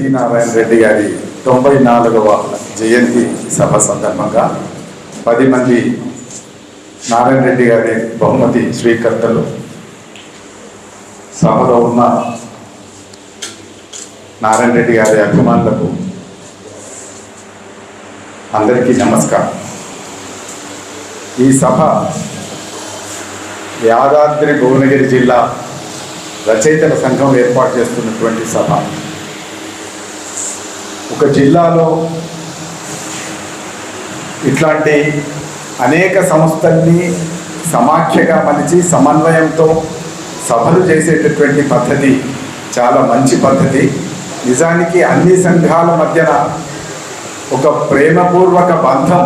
C Narayana Reddy గారి తొంభై నాలుగవ జయంతి సభ సందర్భంగా పది మంది నారాయణ రెడ్డి గారి బహుమతి స్వీకర్తలు సభలో ఉన్న నారాయణ రెడ్డి గారి అభిమానులకు అందరికీ నమస్కారం. ఈ సభ యాదాద్రి భువనగిరి జిల్లా రచయితల సంఘం ఏర్పాటు చేస్తున్నటువంటి సభ. ఒక జిల్లాలో ఇట్లాంటి అనేక సంస్థల్ని సమాఖ్యగా మలిచి సమన్వయంతో సభలు చేసేటటువంటి పద్ధతి చాలా మంచి పద్ధతి. నిజానికి అన్ని సంఘాల మధ్యన ఒక ప్రేమపూర్వక బంధం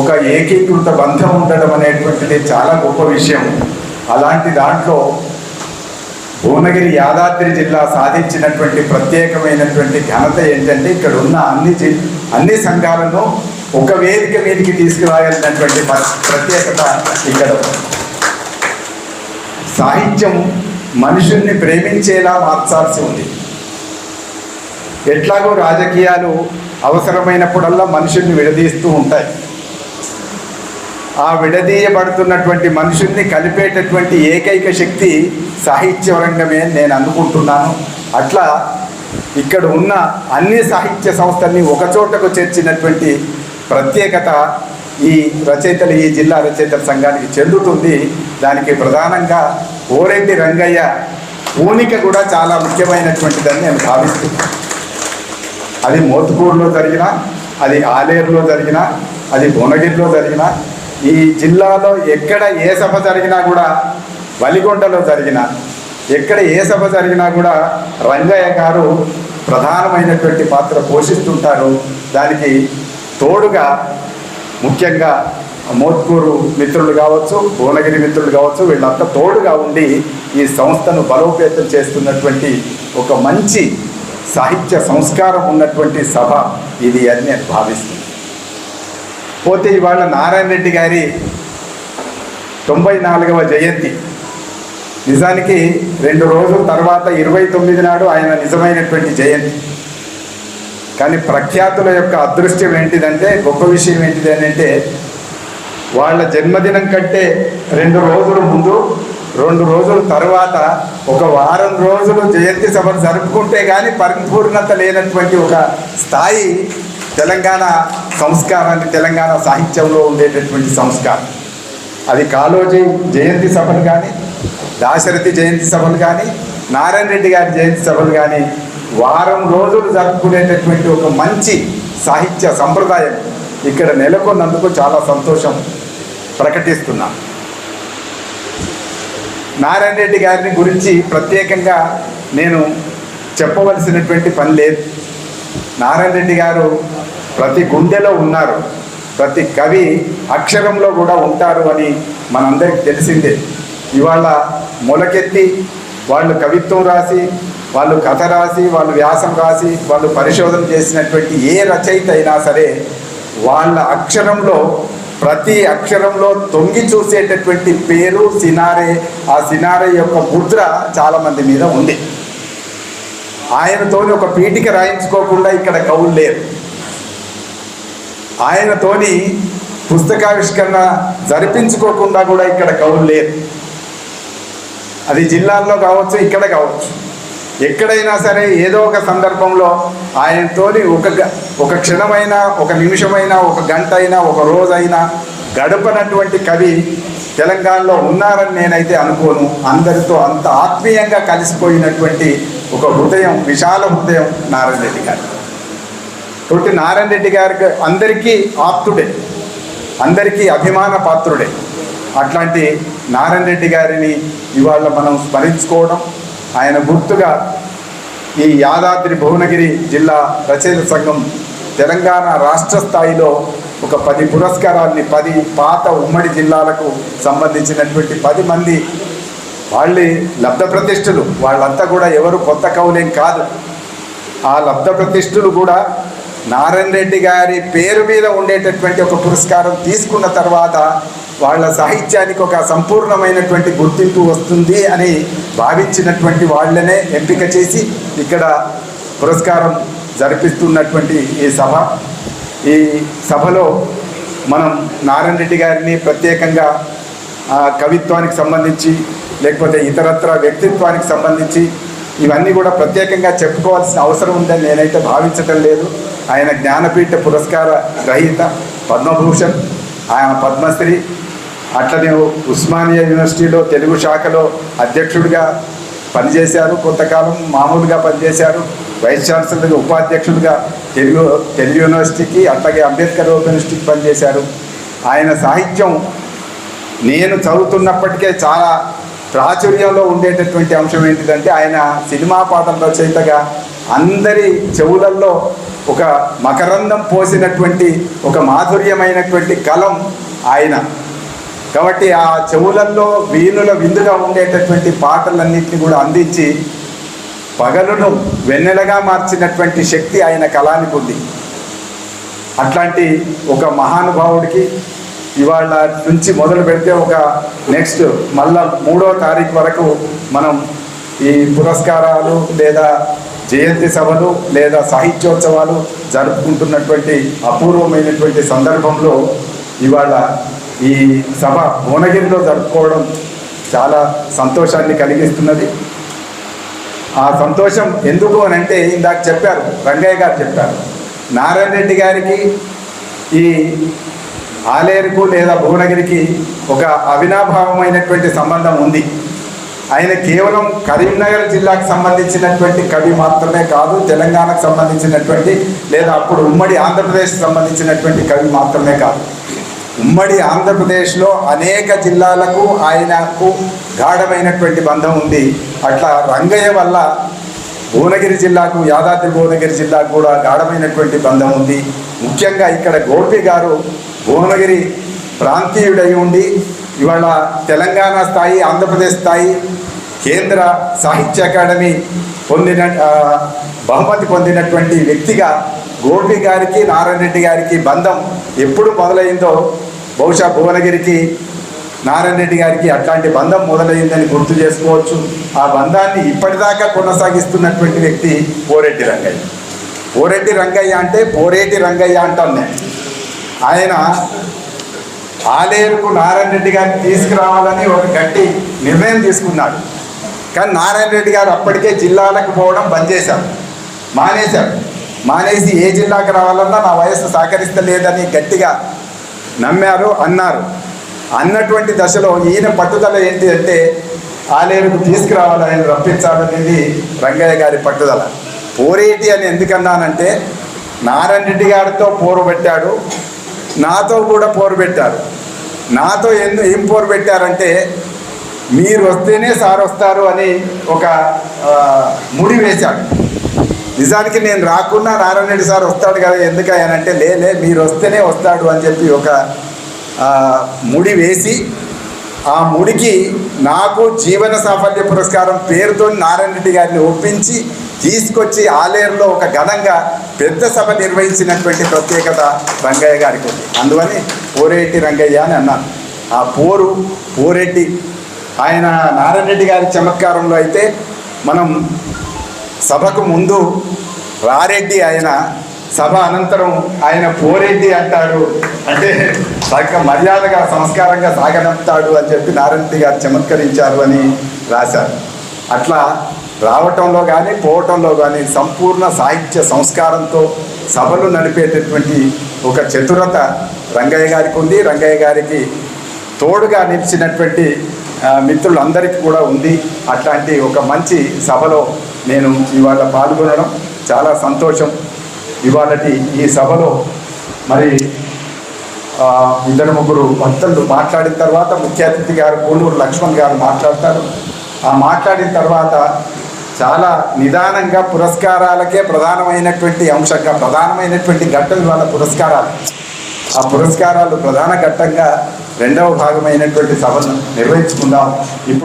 ఒక ఏకీకృత బంధం ఉండడం అనేటువంటిది చాలా గొప్ప విషయం. అలాంటి దాంట్లో భువనగిరి యాదాద్రి జిల్లా సాధించినటువంటి ప్రత్యేకమైనటువంటి ఘనత ఏంటంటే ఇక్కడ ఉన్న అన్ని జి అన్ని సంఘాలను ఒక వేదిక మీదకి తీసుకురాగలిగినటువంటి ప్రత్యేకత ఇక్కడ. సాహిత్యం మనుషుల్ని ప్రేమించేలా మార్చాల్సి ఉంది. ఎట్లాగో రాజకీయాలు అవసరమైనప్పుడల్లా మనుషుల్ని విడదీస్తూ ఉంటాయి. ఆ విడదీయబడుతున్నటువంటి మనుషుల్ని కలిపేటటువంటి ఏకైక శక్తి సాహిత్య రంగమే నేను అనుకుంటున్నాను. అట్లా ఇక్కడ ఉన్న అన్ని సాహిత్య సంస్థల్ని ఒకచోటకు చేర్చినటువంటి ప్రత్యేకత ఈ రచయితలు ఈ జిల్లా రచయితల సంఘానికి చెందుతుంది. దానికి ప్రధానంగా ఓరెడ్డి రంగయ్య పూనిక కూడా చాలా ముఖ్యమైనటువంటిదని నేను భావిస్తున్నాను. అది మోతుకూరులో జరిగిన అది ఆలేరులో జరిగిన అది భువనగిరిలో జరిగిన ఈ జిల్లాలో ఎక్కడ ఏ సభ జరిగినా కూడా వలిగొండలో జరిగిన ఎక్కడ ఏ సభ జరిగినా కూడా రంగయ్య గారు ప్రధానమైనటువంటి పాత్ర పోషిస్తుంటారు. దానికి తోడుగా ముఖ్యంగా మోత్కూరు మిత్రులు కావచ్చు భువనగిరి మిత్రులు కావచ్చు వీళ్ళంతా తోడుగా ఉండి ఈ సంస్థను బలోపేతం చేస్తున్నటువంటి ఒక మంచి సాహిత్య సంస్కారం ఉన్నటువంటి సభ ఇది అని నేను భావిస్తున్నాను. పోతే ఇవాళ నారాయణ రెడ్డి గారి తొంభై నాలుగవ జయంతి. నిజానికి రెండు రోజుల తర్వాత ఇరవై తొమ్మిది నాడు ఆయన నిజమైనటువంటి జయంతి. కానీ ప్రఖ్యాతుల యొక్క అదృష్టం ఏంటిదంటే గొప్ప విషయం ఏంటిది అని అంటే వాళ్ళ జన్మదినం కంటే రెండు రోజుల ముందు రెండు రోజుల తర్వాత ఒక వారం రోజులు జయంతి సభను జరుపుకుంటే కానీ పరిపూర్ణత లేనటువంటి ఒక స్థాయి తెలంగాణ సంస్కారాన్ని తెలంగాణ సాహిత్యంలో ఉండేటటువంటి సంస్కారం. అది కాళోజీ జయంతి సభలు కానీ దాశరథి జయంతి సభలు కానీ నారాయణ రెడ్డి గారి జయంతి సభలు కానీ వారం రోజులు జరుపుకునేటటువంటి ఒక మంచి సాహిత్య సంప్రదాయం ఇక్కడ నెలకొన్నందుకు చాలా సంతోషం ప్రకటిస్తున్నాను నారాయణ రెడ్డి గారిని గురించి ప్రత్యేకంగా నేను చెప్పవలసినటువంటి పని లేదు. నారాయణ రెడ్డి గారు ప్రతి గుండెలో ఉన్నారు. ప్రతి కవి అక్షరంలో కూడా ఉంటారు అని మనందరికి తెలిసిందే. ఇవాళ మొలకెత్తి వాళ్ళు కవిత్వం రాసి వాళ్ళు కథ రాసి వాళ్ళు వ్యాసం రాసి వాళ్ళు పరిశోధన చేసినటువంటి ఏ రచయిత అయినా సరే వాళ్ళ అక్షరంలో ప్రతి అక్షరంలో తొంగి చూసేటటువంటి పేరు సినారే ఆ సినారే యొక్క ముద్ర చాలామంది మీద ఉంది. ఆయనతోని ఒక పీఠిక రాయించుకోకుండా ఇక్కడ కవులు లేరు. ఆయనతోని పుస్తకావిష్కరణ జరిపించుకోకుండా కూడా ఇక్కడ కవులు లేరు. అది జిల్లాల్లో కావచ్చు ఇక్కడ కావచ్చు. ఎక్కడైనా సరే ఏదో ఒక సందర్భంలో ఆయనతోని ఒక ఒక క్షణమైనా ఒక నిమిషమైనా ఒక గంట అయినా ఒక రోజైనా గడపనటువంటి కవి తెలంగాణలో ఉన్నారని నేనైతే అనుకోను. అందరితో అంత ఆత్మీయంగా కలిసిపోయినటువంటి ఒక హృదయం విశాల హృదయం నారాయణ రెడ్డి గారు. కాబట్టి నారాయణ రెడ్డి గారికి అందరికీ ఆప్తుడే. అందరికీ అభిమాన పాత్రుడే. అట్లాంటి నారాయణ రెడ్డి గారిని ఇవాళ మనం స్మరించుకోవడం ఆయన గుర్తుగా ఈ యాదాద్రి భువనగిరి జిల్లా రచయిత సంఘం తెలంగాణ రాష్ట్ర స్థాయిలో ఒక పది పురస్కారాన్ని పది పాత ఉమ్మడి జిల్లాలకు సంబంధించినటువంటి పది మంది వాళ్ళే లబ్ధ ప్రతిష్ఠులు. వాళ్ళంతా కూడా ఎవరు కొత్త కవులేం కాదు. ఆ లబ్ధ ప్రతిష్ఠులు కూడా నారాయణ రెడ్డి గారి పేరు మీద ఉండేటటువంటి ఒక పురస్కారం తీసుకున్న తర్వాత వాళ్ళ సాహిత్యానికి ఒక సంపూర్ణమైనటువంటి గుర్తింపు వస్తుంది అని భావించినటువంటి వాళ్ళనే ఎంపిక చేసి ఇక్కడ పురస్కారం జరిపిస్తున్నటువంటి ఈ సభ. ఈ సభలో మనం నారాయణ రెడ్డి గారిని ప్రత్యేకంగా కవిత్వానికి సంబంధించి లేకపోతే ఇతరత్ర వ్యక్తిత్వానికి సంబంధించి ఇవన్నీ కూడా ప్రత్యేకంగా చెప్పుకోవాల్సిన అవసరం ఉందని నేనైతే భావించటం లేదు. ఆయన జ్ఞానపీఠ పురస్కార గ్రహీత పద్మభూషణ్ ఆయన పద్మశ్రీ అట్లనే ఉస్మానియా యూనివర్సిటీలో తెలుగు శాఖలో అధ్యక్షుడిగా పనిచేశారు. కొంతకాలం మామూలుగా పనిచేశారు. వైస్ ఛాన్సలర్గా ఉపాధ్యక్షుడిగా తెలుగు తెలుగు యూనివర్సిటీకి అట్లాగే అంబేద్కర్ ఓపెన్ యూనివర్సిటీకి పనిచేశారు. ఆయన సాహిత్యం నేను చదువుతున్నప్పటికే చాలా ప్రాచుర్యంలో ఉండేటటువంటి అంశం ఏంటిదంటే ఆయన సినిమా పాటల రచయితగా అందరి చెవులల్లో ఒక మకరందం పోసినటువంటి ఒక మాధుర్యమైనటువంటి కలం ఆయన. కాబట్టి ఆ చెవులల్లో వీణుల విందుగా ఉండేటటువంటి పాటలన్నింటినీ కూడా అందించి పగలును వెన్నెలగా మార్చినటువంటి శక్తి ఆయన కళానికి ఉంది. అట్లాంటి ఒక మహానుభావుడికి ఇవాళ నుంచి మొదలు పెడితే ఒక నెక్స్ట్ మళ్ళా మూడో తారీఖు వరకు మనం ఈ పురస్కారాలు లేదా జయంతి సభలు లేదా సాహిత్యోత్సవాలు జరుపుకుంటున్నటువంటి అపూర్వమైనటువంటి సందర్భంలో ఇవాళ ఈ సభ భువనగిరిలో జరుపుకోవడం చాలా సంతోషాన్ని కలిగిస్తున్నది. ఆ సంతోషం ఎందుకు అని అంటే ఇందాక చెప్పారు రంగయ్య గారు చెప్పారు. నారాయణ రెడ్డి గారికి ఈ ఆలేరుకు లేదా భువనగిరికి ఒక అవినాభావమైనటువంటి సంబంధం ఉంది. ఆయన కేవలం కరీంనగర్ జిల్లాకు సంబంధించినటువంటి కవి మాత్రమే కాదు తెలంగాణకు సంబంధించినటువంటి లేదా అప్పుడు ఉమ్మడి ఆంధ్రప్రదేశ్ సంబంధించినటువంటి కవి మాత్రమే కాదు. ఉమ్మడి ఆంధ్రప్రదేశ్లో అనేక జిల్లాలకు ఆయనకు గాఢమైనటువంటి బంధం ఉంది. అట్లా రంగయ్య వల్ల భువనగిరి జిల్లాకు యాదాద్రి భువనగిరి జిల్లాకు కూడా గాఢమైనటువంటి బంధం ఉంది. ముఖ్యంగా ఇక్కడ గోపి గారు భువనగిరి ప్రాంతీయుడై ఉండి ఇవాళ తెలంగాణ స్థాయి ఆంధ్రప్రదేశ్ స్థాయి కేంద్ర సాహిత్య అకాడమీ పొందిన బహుమతి పొందినటువంటి వ్యక్తిగా గోపి గారికి నారాయణ రెడ్డి గారికి బంధం ఎప్పుడు మొదలైందో బహుశా భువనగిరికి నారాయణ రెడ్డి గారికి అట్లాంటి బంధం మొదలైందని గుర్తు చేసుకోవచ్చు. ఆ బంధాన్ని ఇప్పటిదాకా కొనసాగిస్తున్నటువంటి వ్యక్తి పోరెడ్డి రంగయ్య. పోరెడ్డి రంగయ్య అంటే పోరేటి రంగయ్య అంటాను నేను. ఆయన ఆలేరుకు నారాయణ రెడ్డి గారిని తీసుకురావాలని ఒక గట్టి నిర్ణయం తీసుకున్నాడు. కానీ నారాయణ రెడ్డి గారు అప్పటికే జిల్లాలకు పోవడం బంద్ చేశారు. మానేశారు. మానేసి ఏ జిల్లాకు రావాలన్నా నా వయస్సు సహకరిస్తలేదని గట్టిగా నమ్మారు అన్నారు. అన్నటువంటి దశలో ఈయన పట్టుదల ఏంటి అంటే ఆలేరుకు తీసుకురావాలని రప్పించాలనేది రంగయ్య గారి పట్టుదల. పోరేటి అని ఎందుకన్నానంటే నారాయణ రెడ్డి గారితో పోరు పెట్టాడు నాతో కూడా పోరు పెట్టారు. నాతో ఎందు ఏం పోరు పెట్టారంటే మీరు వస్తేనే సార్ వస్తారు అని ఒక ముడి వేశాడు. నిజానికి నేను రాకున్నా నారాయణ రెడ్డి సార్ వస్తాడు కదా ఎందుకయ్యానంటే లేలే మీరు వస్తేనే వస్తాడు అని చెప్పి ఒక ముడి వేసి ఆ ముడికి నాకు జీవన సాఫల్య పురస్కారం పేరుతో నారాయణ రెడ్డి గారిని ఒప్పించి తీసుకొచ్చి ఆలేరులో ఒక ఘనంగా పెద్ద సభ నిర్వహించినటువంటి ప్రత్యేకత రంగయ్య గారికి ఉంది. అందువని పోరేటి రంగయ్య అని అన్నాను ఆ పోరు పోరెడ్డి ఆయన నారాయణ రెడ్డి గారి చమత్కారంలో అయితే మనం సభకు ముందు రారెడ్డి ఆయన సభ అనంతరం ఆయన పోరెడ్డి అంటాడు అంటే తగ్గ మర్యాదగా సంస్కారంగా సాగనంపుతాడు అని చెప్పి నారాయణ గారు చమత్కరించారు అని రాశారు. అట్లా రావటంలో కానీ పోవటంలో కానీ సంపూర్ణ సాహిత్య సంస్కారంతో సభలు నడిపేటటువంటి ఒక చతురత రంగయ్య గారికి ఉంది. రంగయ్య గారికి తోడుగా నిలిచినటువంటి మిత్రులందరికీ కూడా ఉంది. అట్లాంటి ఒక మంచి సభలో నేను ఇవాళ పాల్గొనడం చాలా సంతోషం. ఇవాళటి ఈ సభలో మరి ఇద్దరు ముగ్గురు భక్తులు మాట్లాడిన తర్వాత ముఖ్య అతిథి గారు కోనూరు లక్ష్మణ్ గారు మాట్లాడతారు. ఆ మాట్లాడిన తర్వాత చాలా నిదానంగా పురస్కారాలకే ప్రధానమైనటువంటి అంశంగా ప్రధానమైనటువంటి ఘట్టం ఇవాళ పురస్కారాలు. ఆ పురస్కారాలు ప్రధాన ఘట్టంగా రెండవ భాగమైనటువంటి సభను నిర్వహించుకుందాం. ఇప్పుడు